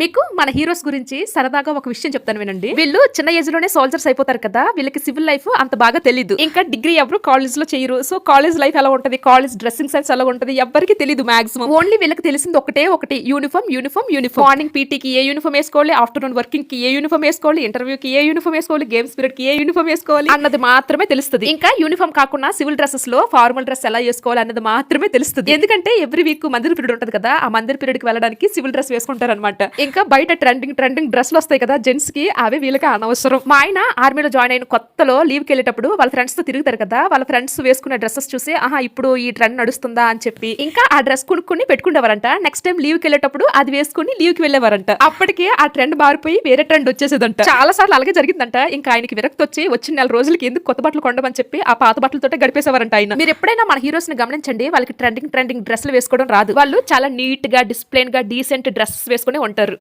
మీకు మన హీరోస్ గురించి సరదాగా ఒక విషయం చెప్తాను వినండి. వీళ్ళు చిన్న ఏజ్లోనే సోల్జర్స్ అయిపోతారు కదా వీళ్ళకి సివిల్ లైఫ్ అంత బాగా తెలియదు ఇంకా డిగ్రీ ఎవరు కాలేజ్లో చేయరు. సో కాలేజ్ లైఫ్ ఎలా ఉంటది? కాలేజ్ డ్రెస్సింగ్ సెన్స్ ఎలా ఉంటది? ఎవరికి తెలియదు మాక్సిమం ఓన్లీ వీళ్ళకి తెలిసింది ఒకటే ఒకటి యూనిఫామ్ యూనిఫామ్ యూనిఫామ్ మార్నింగ్ పీటీకి ఏ యూనిఫామ్ వేసుకోవాలి? ఆఫ్టర్నూన్ వర్కింగ్కి ఏ యూనిఫామ్ వేసుకోవాలి? ఇంటర్వ్యూ కి ఏ యూనిఫామ్ వేసుకోవాలి? గేమ్స్ పీరియడ్కి ఏ యూనిఫామ్ వేసుకోవాలి? అన్నది మాత్రమే తెలుస్తుంది. ఇంకా యూనిఫామ్ కాకుండా సివిల్ డ్రెస్సెస్లో ఫార్మల్ డ్రెస్ ఎలా వేసుకోవాలి అన్నది మాత్రమే తెలుస్తుంది. ఎందుకంటే ఎవ్రీ వీక్ మందిర్ పీరియడ్ ఉంటుంది కదా ఆ మందిర్ పీరియడ్కి వెళ్ళడానికి సివిల్ డ్రెస్ వేసుకుంటారు అనమాట ఇంకా బయట ట్రెండింగ్ ట్రెండింగ్ డ్రెస్లు వస్తాయి కదా జెంట్స్కి అవి వీళ్ళకి అనవసరం. మా ఆయన ఆర్మీలో జాయిన్ అయిన కొత్తలో లీవ్కి వెళ్ళేటప్పుడు వాళ్ళ ఫ్రెండ్స్తో తిరుగుతారు కదా వాళ్ళ ఫ్రెండ్స్ వేసుకున్న డ్రెస్సెస్ చూసి ఆహా ఇప్పుడు ఈ ట్రెండ్ నడుస్తుందా? అని చెప్పి ఇంకా ఆ డ్రెస్ కొనుక్కుని పెట్టుకునేవారంట నెక్స్ట్ టైం లీవ్కి వెళ్ళేటప్పుడు అది వేసుకుని లీవ్కి వెళ్ళేవారంట. అప్పటికే ఆ ట్రెండ్ మారిపోయి వేరే ట్రెండ్ వచ్చేసేదంట. చాలా సార్లు అలాగే జరిగిందంట. ఇంకా ఆయనకి విరక్తి వచ్చి వచ్చిన నెల రోజులకి ఎందుకు కొత్త బట్టలు కొండమని చెప్పి ఆ పాత బట్టలతో గడిపేసేవారంట ఆయన. మీరు ఎప్పుడైనా మన హీరోస్ని గమనించండి వాళ్ళకి ట్రెండింగ్ ట్రెండింగ్ డ్రెస్సులు వేసుకోవడం రాదు. వాళ్ళు చాలా నీట్గా డిసిప్లైన్గా డీసెంట్ డ్రెస్సెస్ వేసుకుని ఉంటారు.